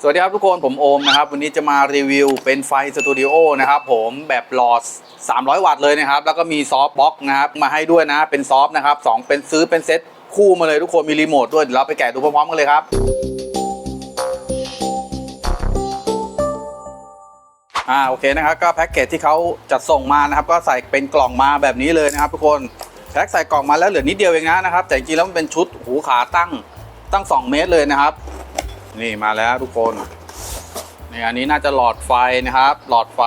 สวัสดีครับทุกคนผมโอมนะครับวันนี้จะมารีวิวเป็นไฟสตูดิโอนะครับผมแบบหลอด 300 วัตต์เลยนะครับ แล้วก็มีซอฟต์บ็อกนะครับมาให้ด้วยนะเป็นซอฟต์นะครับสองเป็นซื้อเป็นเซ็ตคู่มาเลยทุกคนมีรีโมทด้วยเดี๋ยวเราไปแกะดูพร้อมๆกันเลยครับอ่าโอเคนะครับก็แพ็กเกจที่เขาจัดส่งมานะครับก็ใส่เป็นกล่องมาแบบนี้เลยนะครับทุกคนแพ็กใส่กล่องมาแล้วเหลือนิดเดียวเองนะนะครับแต่จริงๆแล้วมันเป็นชุดหูขาตั้งตั้ง 2 เมตรเลยนะครับ นี่มาแล้วทุกคนนี่อันนี้น่าจะหลอดไฟนะครับ หลอดไฟ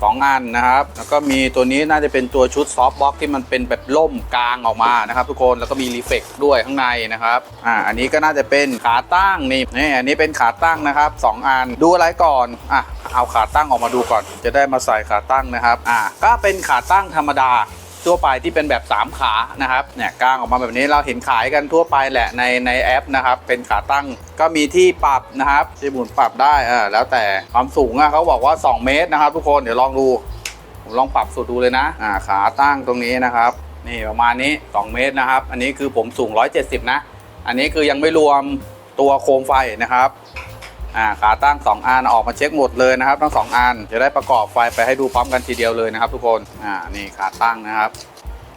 2อันนะครับ แล้วก็มีตัวนี้น่าจะเป็นตัวชุดซอฟต์บ็อกที่มันเป็นแบบล่มกลางออกมานะครับ ทุกคนแล้วก็มีรีเฟกด้วยข้างในนะครับอ่าอันนี้ก็น่าจะเป็นขาตั้งนี่นี่อันนี้เป็นขาตั้งนะครับ 2 อันดูอะไรก่อนอะเอาขาตั้งออกมาดูก่อน จะได้มาใส่ขาตั้งนะครับอ่าก็เป็นขาตั้งธรรมดา ทั่วไปที่เป็นแบบ3ขานะครับเนี่ยกางออกมาแบบนี้เราเห็นขายกันทั่วไปแหละในในแอปนะครับเป็นขาตั้งก็มีที่ปรับนะครับที่หมุนปรับได้อ่าแล้วแต่ความสูงอะเขาบอกว่า 2 เมตรนะครับ ทุกคนเดี๋ยวลองดูผมลองปรับสุดดูเลยนะอ่าขาตั้งตรงนี้นะครับนี่ประมาณนี้ 2 เมตรนะครับ อันนี้คือผมสูง 170 นะ อันนี้คือยังไม่รวมตัวโคมไฟนะครับ อ่าขาตั้ง2อันออกมาเช็คหมดเลยนะครับทั้ง2อันจะได้ประกอบไฟไปให้ดูพร้อมกันทีเดียวเลยนะครับ ทุกคนอ่านี่ขาตั้งนะครับ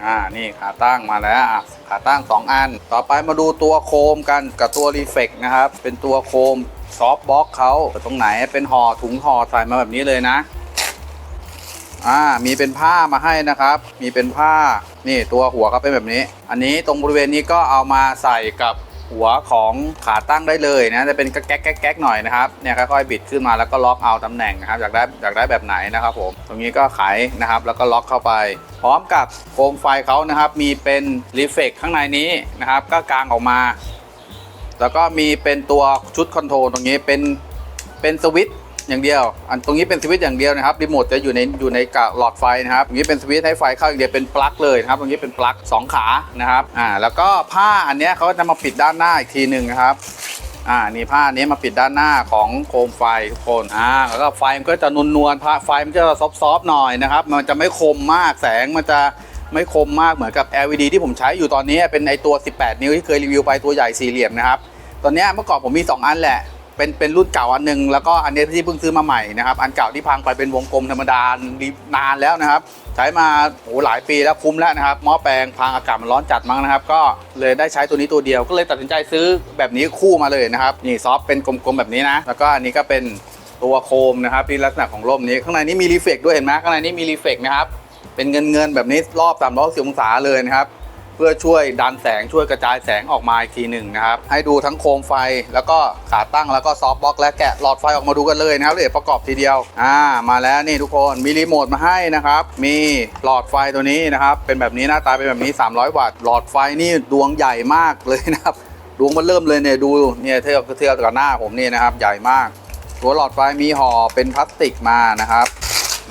อ่านี่ขาตั้งมาแล้วอะขาตั้ง 2 อัน ต่อไปมาดูตัวโคมกันกับตัวรีเฟกนะครับ เป็นตัวโคมซอฟบ็อกเขาตรงไหนเป็นห่อถุงห่อใส่มาแบบนี้เลยนะอ่ามีเป็นผ้ามาให้นะครับ มีเป็นผ้านี่ตัวหัวเขาเป็นแบบนี้ อันนี้ตรงบริเวณนี้ก็เอามาใส่กับ หัวของขาตั้งได้เลยนะจะเป็นแก๊กแก๊กแก๊กหน่อยนะครับเนี่ยค่อยๆบิดขึ้นมาแล้วก็ล็อกเอาตำแหน่งนะครับอยากได้อยากได้แบบไหนนะครับผมตรงนี้ก็ไขนะครับแล้วก็ล็อกเข้าไป พร้อมกับโคมไฟเขานะครับมีเป็นรีเฟกข้างในนี้นะครับก็กางออกมา แล้วก็มีเป็นตัวชุดคอนโทรลตรงนี้เป็นเป็นสวิตช์ อย่างเดียว อันตรงนี้เป็นสวิตช์อย่างเดียวนะครับรีโมทจะอยู่ในอยู่ในกะหลอดไฟนะครับตรงนี้เป็นสวิตช์ให้ไฟเข้าอย่างเดียวเป็นปลั๊กเลยนะครับตรงนี้เป็นปลั๊กสองขานะครับอ่าแล้วก็ผ้าอันเนี้ยเขาจะมาปิดด้านหน้าอีกทีหนึ่งนะครับอ่านี่ผ้านี้มาปิดด้านหน้าของโคมไฟทุกคนอ่าแล้วก็ไฟมันก็จะนวลๆผ้าไฟมันจะซอฟๆหน่อยนะครับ มันจะไม่คมมากแสงมันจะไม่คมมากเหมือนกับ LED ที่ผมใช้อยู่ตอนนี้เป็นไอตัว 18 นิ้วที่เคยรีวิวไปตัวใหญ่สี่เหลี่ยมนะครับตอนนี้เมื่อก่อนผมมี 2 อันแหละ เป็นเป็นรุ่นเก่าอันหนึ่งแล้วก็อันนี้ที่เพิ่งซื้อมาใหม่นะครับ อันเก่าที่พังไปเป็นวงกลมธรรมดานานแล้วนะครับ ใช้มาโหหลายปีแล้วคุ้มแล้วนะครับหม้อแปลงพังอากาศมันร้อนจัดมั้งนะครับ ก็เลยได้ใช้ตัวนี้ตัวเดียวก็เลยตัดสินใจซื้อแบบนี้คู่มาเลยนะครับนี่ซอฟเป็นกลมๆแบบนี้นะแล้วก็อันนี้ก็เป็นตัวโคมนะครับที่ลักษณะของร่มนี้ข้างในนี้มีรีเฟกด้วยเห็นไหมข้างในนี้มีรีเฟกนะครับเป็นเงินเงินแบบนี้รอบ360องศาเลยนะครับ พื่อช่วยดันแสงช่วยกระจายแสงออกมาอีกทีหนึ่งนะครับ ให้ดูทั้งโคมไฟแล้วก็ขาตั้งแล้วก็ซอฟต์บล็อกและแกะหลอดไฟออกมาดูกันเลยนะครับเดี๋ยประกอบทีเดียวอ่ามาแล้วนี่ทุกคนมีรีโมทมาให้นะครับ มีหลอดไฟตัวนี้นะครับ เป็นแบบนี้หน้าตาเป็นแบบนี้ 300 วัตต์หลอดไฟนี่ดวงใหญ่มากเลยนะครับดวงมันเริ่มเลยเนี่ยดูเนี่ยเทียบเทียบกับหน้าผมนี่นะครับ ใหญ่มาก ตัวหลอดไฟมีห่อเป็นพลาสติกมานะครับ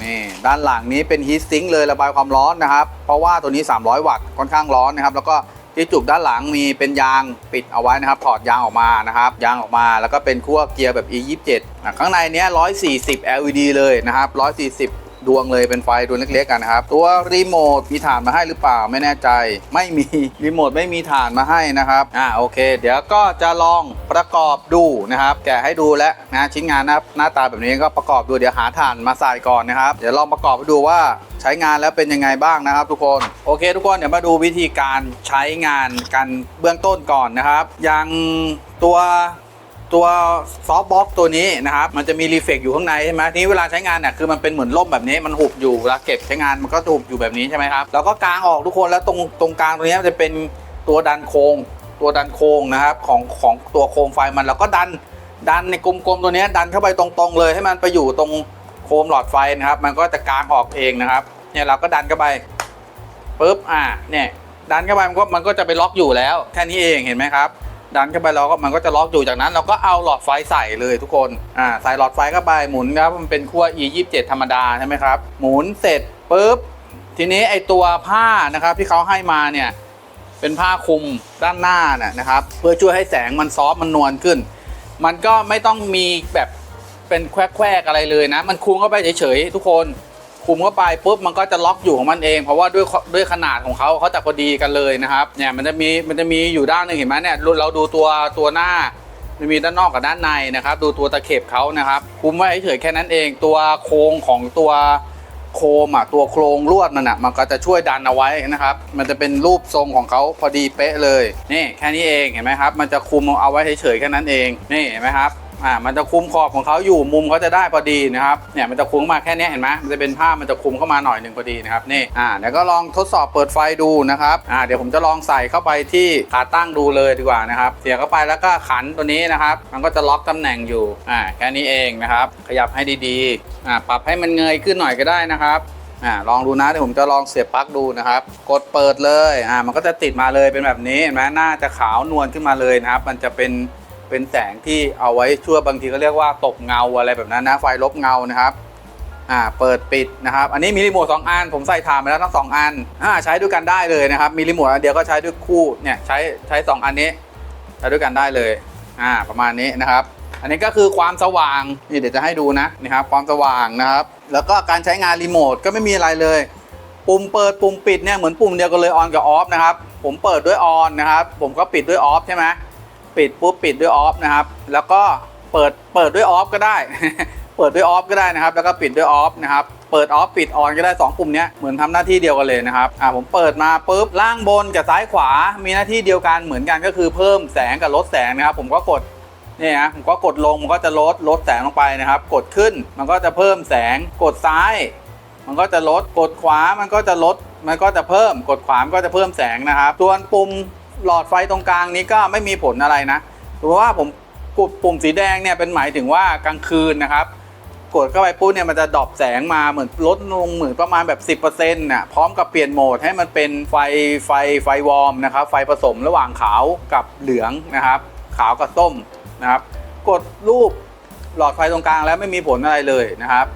นี่ด้านหลังนี้เป็นฮีทซิงค์เลยระบายความร้อนนะครับ เพราะว่าตัวนี้ 300 วัตต์ค่อนข้างร้อนนะครับ แล้วก็ที่จุกด้านหลังมีเป็นยางปิดเอาไว้นะครับ ถอดยางออกมานะครับ ยางออกมาแล้วก็เป็นขั้วเกียร์แบบ E27 ข้างในเนี้ย140 LED เลยนะครับ140 ดวงเลยเป็นไฟดวงเล็กๆกันครับ ตัวรีโมทมีฐานมาให้หรือเปล่าไม่แน่ใจ ไม่มีรีโมทไม่มีฐานมาให้นะครับอ่าโอเค เดี๋ยวก็จะลองประกอบดูนะครับ แกะให้ดูแล้วนะชิ้นงานน้าหน้าตาแบบนี้ก็ประกอบดูเดี๋ยวหาฐานมาใส่ก่อนนะครับ เดี๋ยวลองประกอบให้ดูว่าใช้งานแล้วเป็นยังไงบ้างนะครับ ทุกคนโอเค ทุกคนเดี๋ยวมาดูวิธีการใช้งานกันเบื้องต้นก่อนนะครับอย่างตัว ตัวซอฟต์บ็อกตัวนี้นะครับมันจะมีรีเฟกอยู่ข้างในใช่ไหมนี้เวลาใช้งานเนี่ยคือมันเป็นเหมือนร่มแบบนี้มันหุบอยู่เวลาเก็บใช้งานมันก็หุบอยู่แบบนี้ใช่ไหมครับแล้วก็กางออกทุกคนแล้วตรงตรงกลางตรงนี้มันจะเป็นตัวดันโครงตัวดันโครงนะครับของของตัวโคมไฟมันแล้วก็ดันดันในกลมๆตัวนี้ดันเข้าไปตรงๆเลยให้มันไปอยู่ตรงโคมหลอดไฟนะครับมันก็จะกลางออกเองนะครับเนี่ยเราก็ดันเข้าไปปุ๊บอ่าเนี่ยดันเข้าไปมันก็มันก็จะไปล็อกอยู่แล้วแค่นี้เองเห็นไหมครับ ดันเข้าไปเราก็มันก็จะล็อกอยู่จากนั้น เราก็เอาหลอดไฟใส่เลยทุกคนอ่าใส่หลอดไฟเข้าไปหมุนครับมันเป็นขั้ว e 2 7ธรรมดาใช่ไหมครับหมุนเสร็จปุ๊บทีนี้ไอตัวผ้านะครับที่เขาให้มาเนี่ยเป็นผ้าคลุมด้านหน้าน่ะนะครับ เพื่อช่วยให้แสงมันซอฟมันนวลขึ้น มันก็ไม่ต้องมีแบบเป็นแควกๆอะไรเลยนะ มันคลุมเข้าไปเฉยๆทุกคน คุมเข้าไปปุ๊บมันก็จะล็อกอยู่ของมันเอง เพราะว่าด้วยด้วยขนาดของเขาเขาจะพอดีกันเลยนะครับเนี่ยมันจะมีมันจะมีอยู่ด้านหนึ่งเห็นไหมเนี่ยเราดูตัวตัวหน้ามันมีด้านนอกกับด้านในนะครับ ดูตัวตะเข็บเขานะครับ คุมไว้เฉยแค่นั้นเองตัวโครงของตัวโคมอะตัวโครงลวดนั่นน่ะมันก็จะช่วยดันเอาไว้นะครับ มันจะเป็นรูปทรงของเขาพอดีเป๊ะเลยนี่แค่นี้เองเห็นไหมครับ มันจะคุมเอาไว้เฉยแค่นั้นเองนี่เห็นไหมครับ อ่ามันจะคุมขอบของเขาอยู่มุมเขาจะได้พอดีนะครับเนี่ยมันจะคุ้มมาแค่นี้เห็นไหมมันจะเป็นผ้ามันจะคุมเข้ามาหน่อยหนึ่งพอดีนะครับนี่อ่าเดี๋ยวก็ลองทดสอบเปิดไฟดูนะครับอ่าเดี๋ยวผมจะลองใส่เข้าไปที่ขาตั้งดูเลยดีกว่านะครับเสียเข้าไปแล้วก็ขันตัวนี้นะครับ มันก็จะล็อกตำแหน่งอยู่อ่าแค่นี้เองนะครับ ขยับให้ดีๆอ่าปรับให้มันเงยขึ้นหน่อยก็ได้นะครับอ่าลองดูนะเดี๋ยวผมจะลองเสียบปลั๊กดูนะครับ กดเปิดเลยอ่ามันก็จะติดมาเลยเป็นแบบนี้เห็นไหมหน้าจะขาวนวลขึ้นมาเลยนะครับ มันจะเป็น เป็นแสงที่เอาไว้ช่วยบางทีก็เรียกว่าตบเงาอะไรแบบนั้นนะไฟลบเงานะครับอ่าเปิดปิดนะครับ อันนี้มีรีโมทสองอัน ผมใส่ถ่านไปแล้วทั้งสองอันอ่าใช้ด้วยกันได้เลยนะครับ มีรีโมทอันเดียวก็ใช้ด้วยคู่เนี่ยใช้ใช้สองอันนี้ใช้ด้วยกันได้เลยอ่าประมาณนี้นะครับ อันนี้ก็คือความสว่างนี่เดี๋ยวจะให้ดูนะนี่ครับความสว่างนะครับ แล้วก็การใช้งานรีโมทก็ไม่มีอะไรเลย ปุ่มเปิดปุ่มปิดเนี่ยเหมือนปุ่มเดียวกันเลยออนกับออฟนะครับผมเปิดด้วยออนนะครับ ผมก็ปิดด้วยออฟใช่ไหม ปิดปุ๊บปิดด้วยออฟนะครับ แล้วก็เปิดเปิดด้วยออฟก็ได้ เปิดด้วยออฟก็ได้นะครับ แล้วก็ปิดด้วยออฟนะครับ เปิดออฟปิดออนก็ได้สองปุ่มนี้เหมือนทำหน้าที่เดียวกันเลยนะครับอ่าผมเปิดมาปุ๊บล่างบนกับซ้ายขวา มีหน้าที่เดียวกันเหมือนกันก็คือเพิ่มแสงกับลดแสงนะครับ ผมก็กดเนี่ยนะผมก็กดลงมันก็จะลดลดแสงลงไปนะครับ กดขึ้นมันก็จะเพิ่มแสงกดซ้าย มันก็จะลดกดขวามันก็จะลดมันก็จะเพิ่มกดขวามันก็จะเพิ่มแสงนะครับส่วนปุ่ม หลอดไฟตรงกลางนี้ก็ไม่มีผลอะไรนะถือว่าผมกดปุ่มสีแดงเนี่ยเป็นหมายถึงว่ากลางคืนนะครับ กดเข้าไปปุ๊บเนี่ยมันจะดรอปแสงมาเหมือนลดลงเหมือนประมาณแบบ 10%น่ะพร้อมกับเปลี่ยนโหมดให้มันเป็นไฟไฟไฟวอร์มนะครับ ไฟผสมระหว่างขาวกับเหลืองนะครับ ขาวกับส้มนะครับ กดรูปหลอดไฟตรงกลางแล้วไม่มีผลอะไรเลยนะครับ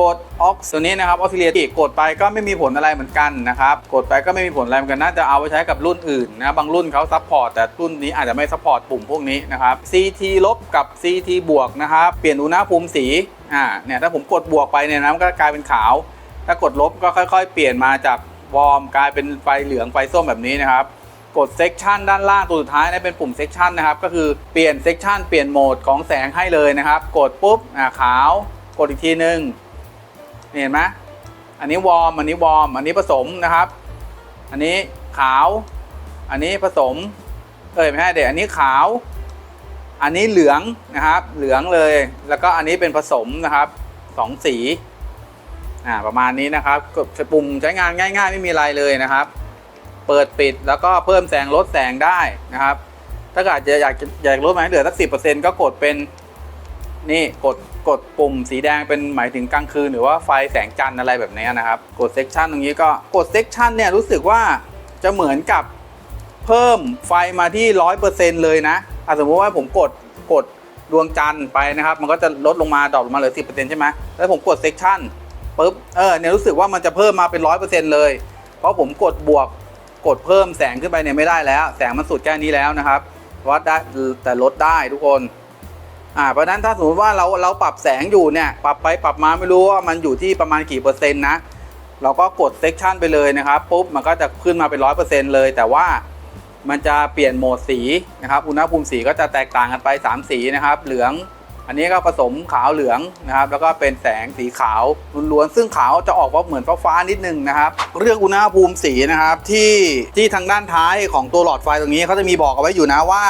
กดออกตัวนี้นะครับออกซิเลียกดไปก็ไม่มีผลอะไรเหมือนกันนะครับกดไปก็ไม่มีผลอะไรเหมือนกันน่าจะเอาไปใช้กับรุ่นอื่นนะบางรุ่นเขาซัพพอร์ตแต่รุ่นนี้อาจจะไม่ซัพพอร์ตปุ่มพวกนี้นะครับ CT ลบกับ CT บวกนะครับเปลี่ยนอุณหภูมิสีอ่าเนี่ยถ้าผมกดบวกไปเนี่ยนะมันก็กลายเป็นขาว ถ้ากดลบก็ค่อย ๆ เปลี่ยนมาจากวอร์มกลายเป็นไฟเหลืองไฟส้มแบบนี้นะครับกดเซกชันด้านล่างตัวสุดท้ายนะเป็นปุ่มเซกชันนะครับก็คือเปลี่ยนเซกชันเปลี่ยนโหมดของแสงให้เลยนะครับ กดปุ๊บอ่าขาว กดอีกทีนึง เห็นไหมอันนี้วอร์มอันนี้วอร์มอันนี้ผสมนะครับ อันนี้ขาว อันนี้ผสม เอ้ยไม่ใช่เด็กอันนี้ขาว อันนี้เหลืองนะครับ เหลืองเลย แล้วก็อันนี้เป็นผสมนะครับสองสีอ่าประมาณนี้นะครับกดปุ่มใช้งานง่าย ๆ ไม่มีอะไรเลยนะครับ เปิดปิดแล้วก็เพิ่มแสงลดแสงได้นะครับ ถ้าเกิดจะอยากอยากลดมาให้เหลือสักสิก็กดเป็นนี่กด กดปุ่มสีแดงเป็นหมายถึงกลางคืนหรือว่าไฟแสงจันทร์อะไรแบบนี้นะครับ กดเซกชันตรงนี้ก็กดเซกชันเนี่ยรู้สึกว่าจะเหมือนกับเพิ่มไฟมาที่ร้อยเปอร์เซ็นต์เลยนะสมมติว่าผมกดกดดวงจันทร์ไปนะครับ มันก็จะลดลงมาดรอปลงมาเหลือสิบเปอร์เซ็นต์ใช่ไหมแล้วผมกดเซกชันปุ๊บเออเนี่ยรู้สึกว่ามันจะเพิ่มมาเป็นร้อยเปอร์เซ็นต์เลย เพราะผมกดบวกกดเพิ่มแสงขึ้นไปเนี่ยไม่ได้แล้ว แสงมันสุดแค่นี้แล้วนะครับวัดได้แต่ลดได้ทุกคน อ่าเพราะนั้นถ้าสมมติว่าเราเราปรับแสงอยู่เนี่ยปรับไปปรับมาไม่รู้ว่ามันอยู่ที่ประมาณกี่เปอร์เซ็นต์นะเราก็กดเซกชันไปเลยนะครับปุ๊บมันก็จะขึ้นมาเป็นร้อยเปอร์เซ็นต์เลย แต่ว่ามันจะเปลี่ยนโหมดสีนะครับอุณหภูมิสีก็จะแตกต่างกันไป 3 สีนะครับ เหลือง อันนี้ก็ผสมขาวเหลืองนะครับ แล้วก็เป็นแสงสีขาวล้วนๆซึ่งขาวจะออกว่าเหมือนฟ้าๆนิดนึงนะครับ เรื่องอุณหภูมิสีนะครับที่ที่ทางด้านท้ายของตัวหลอดไฟตรงนี้เขาจะมีบอกเอาไว้อยู่นะว่า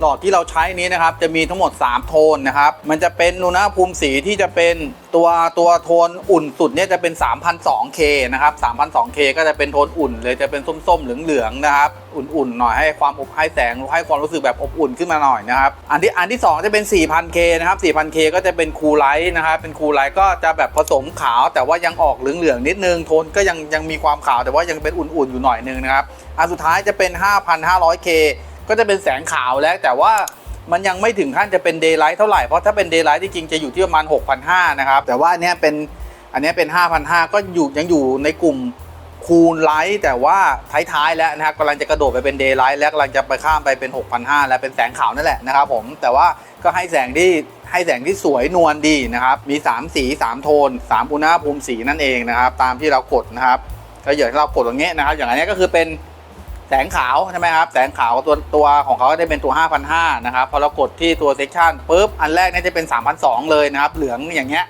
หลอดที่เราใช้นี้นะครับจะมีทั้งหมด 3 โทนนะครับ มันจะเป็นอุณหภูมิสีที่จะเป็นตัวตัวโทนอุ่นสุดเนี่ยจะเป็น 3,002K นะครับ 3,002K ก็จะเป็นโทนอุ่นเลยจะเป็นส้มๆเหลืองๆนะครับ อุ่นๆหน่อยให้ความอบให้แสงให้ความรู้สึกแบบอบอุ่นขึ้นมาหน่อยนะครับ อันที่อันที่ 2 จะเป็น 4,000K นะครับ 4,000K ก็จะเป็นคูลไลท์นะครับเป็นคูลไลท์ก็จะแบบผสมขาว แต่ว่ายังออกเหลืองๆนิดนึงโทนก็ยังยังมีความขาวแต่ว่ายังเป็นอุ่นๆอยู่หน่อยนึงนะครับอันสุดท้ายจะเป็น 5,500K ก็จะเป็นแสงขาวแล้วแต่ว่ามันยังไม่ถึงขั้นจะเป็นเดย์ไลท์เท่าไหร่ เพราะถ้าเป็นเดย์ไลท์จริงจะอยู่ที่ประมาณ 6,500นะครับ แต่ว่าอันเนี้ยเป็นอันนี้เป็น 5,500 ก็อยู่ยังอยู่ในกลุ่มคูลไลท์แต่ว่าท้ายๆแล้วนะครับกำลังจะกระโดดไปเป็นเดย์ไลท์แล้วกำลังจะไปข้ามไปเป็น 6,500 แล้วเป็นแสงขาวนั่นแหละนะครับผมแต่ว่าก็ให้แสงที่ให้แสงที่สวยนวลดีนะครับ มี 3 สี 3 โทน 3อุณหภูมิสีนั่นเองนะครับ ตามที่เรากดนะครับก็อย่างที่เรากดตรงนี้นะครับ อย่างอันนี้ก็คือเป็น แสงขาวใช่ไหมครับ แสงขาวตัวตัวของเขาจะเป็นตัว 5,500 นะครับ พอเรากดที่ตัวเซกชันปุ๊บ อันแรกนี่จะเป็น 3,200 เลยนะครับ เหลืองอย่างเงี้ย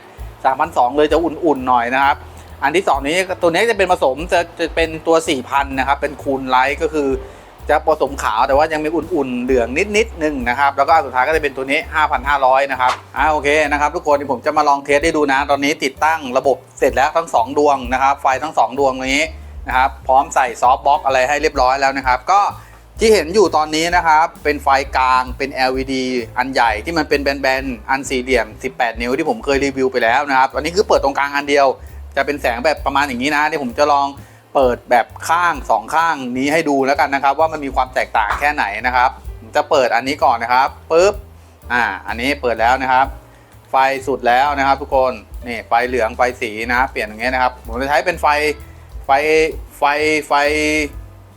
3,200 เลยจะอุ่นๆ หน่อยนะครับ อันที่สองนี้ตัวนี้จะเป็นผสมจะจะเป็นตัว 4,000 นะครับ เป็นคูณไลท์ก็คือจะผสมขาวแต่ว่ายังมีอุ่นๆ เหลืองนิดๆนึงนะครับ แล้วก็สุดท้ายก็จะเป็นตัวนี้ 5,500 นะครับ อ่าโอเคนะครับทุกคนผมจะมาลองเทสให้ดูนะ ตอนนี้ติดตั้งระบบเสร็จแล้วทั้ง 2 ดวงนะครับ ไฟทั้ง 2 ดวงนี้ นะครับ พร้อมใส่ซอฟต์บ็อกอะไรให้เรียบร้อยแล้วนะครับ ก็ที่เห็นอยู่ตอนนี้นะครับ เป็นไฟกลางเป็น LED อันใหญ่ที่มันเป็นแบนๆ อันสี่เหลี่ยม 18 นิ้วที่ผมเคยรีวิวไปแล้วนะครับ อันนี้คือเปิดตรงกลางอันเดียว จะเป็นแสงแบบประมาณอย่างนี้นะที่ผมจะลองเปิดแบบข้างสองข้างนี้ให้ดูแล้วกันนะครับ ว่ามันมีความแตกต่างแค่ไหนนะครับผมจะเปิดอันนี้ก่อนนะครับปุ๊บอ่าอันนี้เปิดแล้วนะครับ ไฟสุดแล้วนะครับ ทุกคนนี่ไฟเหลืองไฟสีนะ เปลี่ยนอย่างเงี้ยนะครับผมจะใช้เป็นไฟ ไฟไฟไฟ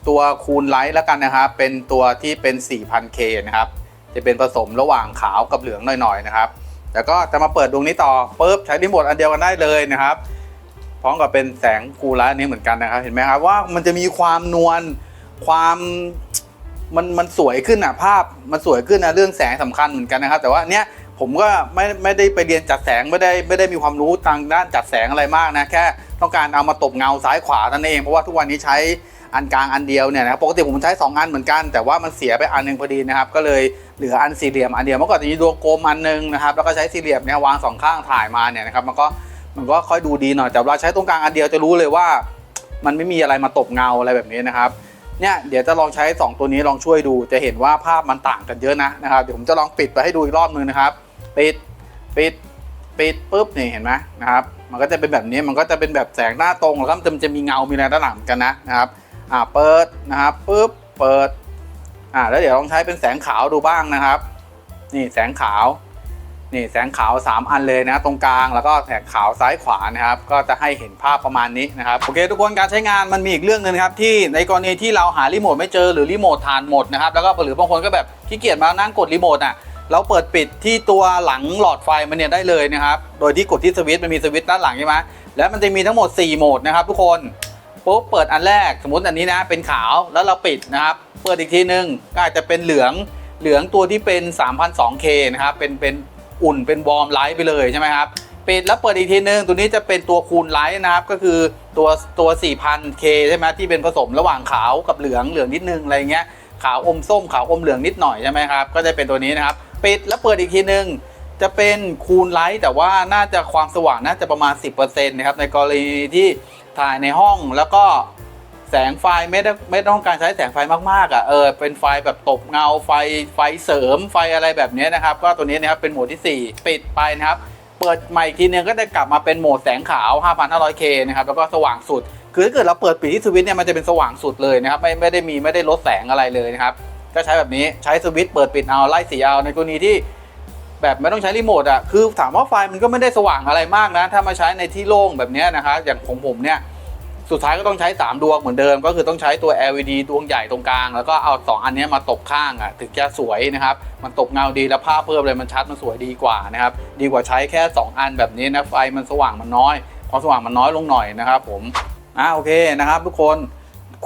ตัวคูณไลท์แล้วกันนะครับ เป็นตัวที่เป็น 4,000K นะครับ จะเป็นผสมระหว่างขาวกับเหลืองหน่อยๆนะครับ แล้วก็จะมาเปิดดวงนี้ต่อปุ๊บใช้รีโมทอันเดียวกันได้เลยนะครับ พร้อมกับเป็นแสงคูลาร์นี้เหมือนกันนะครับ เห็นไหมครับว่ามันจะมีความนวลความมันมันสวยขึ้นอะภาพมันสวยขึ้นนะเรื่องแสงสำคัญเหมือนกันนะครับ แต่ว่าเนี้ย ผมก็ไม่ไม่ได้ไปเรียนจัดแสงไม่ได้ไม่ได้มีความรู้ทางด้านจัดแสงอะไรมากนะแค่ต้องการเอามาตบเงาซ้ายขวานั่นเองเพราะว่าทุกวันนี้ใช้อันกลางอันเดียวเนี่ยนะครับปกติผมใช้สองอันเหมือนกัน แต่ว่ามันเสียไปอันหนึงพอดีนะครับ ก็เลยเหลืออันสี่เหลี่ยมอันเดียวเมื่อก่อนจะมีดวงกลมอันหนึงนะครับแล้วก็ใช้สี่เหลี่ยมเนี่ยวางสองข้างถ่ายมาเนี่ยนะครับมันก็มันก็ค่อยดูดีหน่อยแต่เวลาใช้ตรงกลางอันเดียวจะรู้เลยว่า มันไม่มีอะไรมาตบเงาอะไรแบบนี้นะครับเนี่ยเดี๋ยวจะลองใช้ 2 ตัวนี้ลองช่วยดู จะเห็นว่าภาพมันต่างกันเยอะนะนะครับเดี๋ยวผมจะลองปิดไปให้ดูอีกรอบนึงนะครับ ปิดปิดปิดปุ๊บนี่เห็นไหมนะครับ มันก็จะเป็นแบบนี้มันก็จะเป็นแบบแสงหน้าตรงแล้วก็มันจะมีเงา มีอะไรด้านหลังกันนะนะครับอ่าเปิดนะครับปุ๊บเปิดอ่าแล้วเดี๋ยวลองใช้เป็นแสงขาวดูบ้างนะครับ นี่แสงขาวนี่แสงขาว 3 อันเลยนะตรงกลางแล้วก็แสงขาวซ้ายขวานะครับ ก็จะให้เห็นภาพประมาณนี้นะครับโอเคทุกคนการใช้งานมันมีอีกเรื่องหนึงครับที่ในกรณีที่เราหารีโมทไม่เจอหรือรีโมททานหมดนะครับแล้วก็หรือบางคนก็แบบขี้เกียจมานั่งกดรีโมทอะ เราเปิดปิดที่ตัวหลังหลอดไฟมันเนี่ยได้เลยนะครับ โดยที่กดที่สวิตช์มันมีสวิตช์ด้านหลังใช่ไหมแล้วมันจะมีทั้งหมด 4 โหมดนะครับทุกคนปุ๊บเปิดอันแรกสมมติอันนี้นะเป็นขาวแล้วเราปิดนะครับ เปิดอีกทีนึงก็อาจจะเป็นเหลืองเหลืองตัวที่เป็น 3,200K นะครับเป็นเป็นอุ่นเป็นวอร์มไลท์ไปเลยใช่ไหมครับปิดแล้วเปิดอีกทีนึงตัวนี้จะเป็นตัวคูณไลท์นะครับ ก็คือตัวตัว 4,000K ใช่ไหมที่เป็นผสมระหว่างขาวกับเหลืองเหลืองนิดนึงอะไรเงี้ยขาวอมส้มขาวอมเหลืองนิดหน่อยใช่ไหมครับก็จะเป็นตัวนี้นะครับ ปิดแล้วเปิดอีกทีหนึ่งจะเป็นคูณไลท์แต่ว่าน่าจะความสว่างน่าจะประมาณ 10%นะครับในกรณีที่ถ่ายในห้องแล้วก็แสงไฟไม่ได้ไม่ต้องการใช้แสงไฟมากๆอะเออเป็นไฟแบบตบเงาไฟไฟเสริมไฟอะไรแบบนี้นะครับ ก็ตัวนี้นะครับเป็นโหมดที่ 4 ปิดไปนะครับ เปิดใหม่อีกทีนึงก็จะกลับมาเป็นโหมดแสงขาว 5,500K นะครับแล้วก็สว่างสุด คือถ้าเกิดเราเปิดปิดที่สวิตช์เนี่ยมันจะเป็นสว่างสุดเลยนะครับไม่ไม่ได้มีไม่ได้ลดแสงอะไรเลยนะครับ ก็ใช้แบบนี้ใช้สวิตช์เปิดปิดเอาไล่สีเอาในกรณีที่แบบไม่ต้องใช้รีโมทอะคือถามว่าไฟมันก็ไม่ได้สว่างอะไรมากนะ ถ้ามาใช้ในที่โล่งแบบนี้นะครับอย่างของผมเนี่ยสุดท้ายก็ต้องใช้ 3 ดวงเหมือนเดิม ก็คือต้องใช้ตัว LED ดวงใหญ่ตรงกลาง แล้วก็เอา 2 อันเนี้ยมาตบข้างอะถึงจะสวยนะครับ มันตบเงาดีแล้วภาพเพิ่มเลยมันชัดมันสวยดีกว่านะครับ ดีกว่าใช้แค่ 2 อันแบบนี้นะไฟมันสว่างมันน้อยความสว่างมันน้อยลงหน่อยนะครับผมอ่าโอเคนะครับ ทุกคน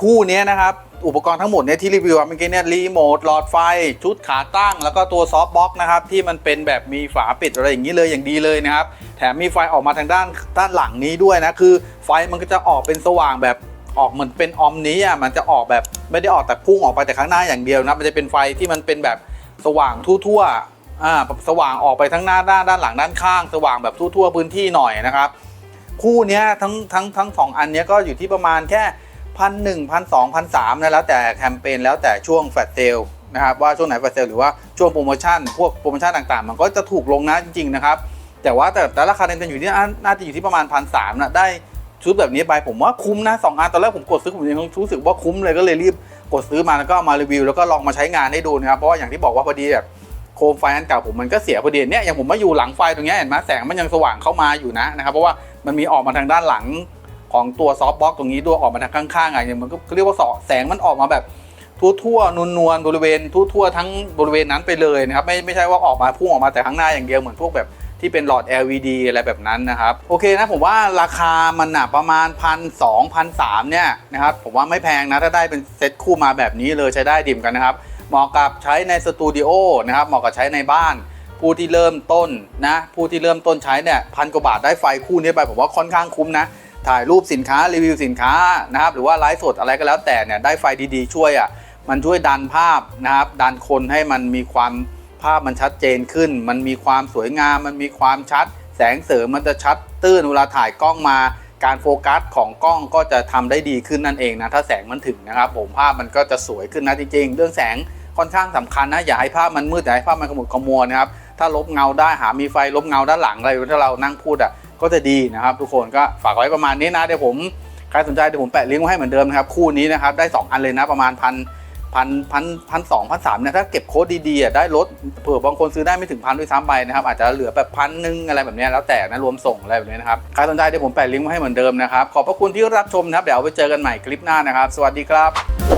คู่นี้นะครับ อุปกรณ์ทั้งหมดเนี่ยที่รีวิวอะเมื่อกี้เนี่ยรีโมทหลอดไฟ ชุดขาตั้ง แล้วก็ตัวซอฟต์บ็อกนะครับ ที่มันเป็นแบบมีฝาปิดอะไรอย่างนี้เลยอย่างดีเลยนะครับ แถมมีไฟออกมาทางด้านด้านหลังนี้ด้วยนะ คือไฟมันก็จะออกเป็นสว่างแบบออกเหมือนเป็นออมนี้อะมันจะออกแบบไม่ได้ออกแต่พุ่งออกไปแต่ข้างหน้าอย่างเดียวนะมันจะเป็นไฟที่มันเป็นแบบสว่างทั่วๆอ่าสว่างออกไปทั้งหน้าด้านด้านหลังด้านข้าง สว่างแบบทั่วๆพื้นที่หน่อยนะครับคู่นี้ทั้งทั้งทั้งสองอันนี้ก็อยู่ที่ประมาณแค่ พันหนึ่งพันสองพันสามนะแล้วแต่แคมเปญแล้วแต่ช่วงแฟลชเซลนะครับว่าช่วงไหนแฟลชเซลหรือว่าช่วงโปรโมชั่นพวกโปรโมชั่นต่างๆ มันก็จะถูกลงนะจริงๆนะครับแต่ว่าแต่แต่ราคาเต็มๆอยู่ที่น่าจะอยู่ที่ประมาณพันสามนะได้ชุดแบบนี้ไปผมว่าคุ้มนะสองอันตอนแรกผมกดซื้อผมยังรู้สึกว่าคุ้มเลยก็เลยรีบกดซื้อมาแล้วก็มารีวิวแล้วก็ลองมาใช้งานให้ดูนะครับเพราะว่าอย่างที่บอกว่าพอดีแบบโคมไฟอันเก่าผมมันก็เสียพอดีเนี่ยอย่างผมมาอยู่หลังไฟตรงเนี้ยเห็นไหมแสงมันยังสว่างเข้ามาอยู่นะนะครับเพราะว่ามันมีออกมาทางด้านหลัง ของตัวซอฟต์บ็อกตรงนี้ด้วยออกมาทางข้างๆอะอย่างมันก็เรียกว่าสอแสงมันออกมาแบบทั่วๆนวลๆบริเวณทั่วๆทั้งบริเวณนั้นไปเลยนะครับไม่ไม่ใช่ว่าออกมาพุ่งออกมาแต่ข้างหน้าอย่างเดียวเหมือนพวกแบบที่เป็นหลอด LED อะไรแบบนั้นนะครับโอเคนะผมว่าราคามันนะประมาณพันสองพันสามเนี่ยนะครับผมว่าไม่แพงนะถ้าได้เป็นเซ็ตคู่มาแบบนี้เลยใช้ได้ดิ่มกันนะครับเหมาะกับใช้ในสตูดิโอนะครับเหมาะกับใช้ในบ้านผู้ที่เริ่มต้นนะผู้ที่เริ่มต้นใช้เนี่ยพันกว่าบาทได้ไฟคู่นี้ไปผมว่าค่อนข้างคุ้มนะ ถ่ายรูปสินค้ารีวิวสินค้านะครับหรือว่าไลฟ์สดอะไรก็แล้วแต่เนี่ยได้ไฟดีๆ ช่วยอะมันช่วยดันภาพนะครับดันคนให้มันมีความภาพมันชัดเจนขึ้น มันมีความสวยงาม มันมีความชัด แสงเสริมมันจะชัดตื้นเวลาถ่ายกล้องมา การโฟกัสของกล้องก็จะทำได้ดีขึ้นนั่นเองนะถ้าแสงมันถึงนะครับผมภาพมันก็จะสวยขึ้นนะจริงๆ เรื่องแสงค่อนข้างสำคัญนะอย่าให้ภาพมันมืดอย่าให้ภาพมันขมุกขมัวนะครับถ้าลบเงาได้หามีไฟลบเงาด้านหลังอะไรถ้าเรานั่งพูดอะ ก็จะดีนะครับทุกคนก็ฝากไว้ประมาณนี้นะเดี๋ยวผมใครสนใจเดี๋ยวผมแปะลิงก์ไว้ให้เหมือนเดิมนะครับคู่นี้นะครับได้ 2 อันเลยนะประมาณพันพันพันพันสองพันสามเนี่ยถ้าเก็บโค้ดดีๆได้ลดเผื่อบางคนซื้อได้ไม่ถึงพันด้วยซ้ำไปนะครับอาจจะเหลือแบบพันหนึ่งอะไรแบบนี้แล้วแต่นะรวมส่งอะไรแบบนี้นะครับใครสนใจเดี๋ยวผมแปะลิงก์ไว้ให้เหมือนเดิมนะครับขอบพระคุณที่รับชมนะครับเดี๋ยวไปเจอกันใหม่คลิปหน้านะครับ สวัสดีครับ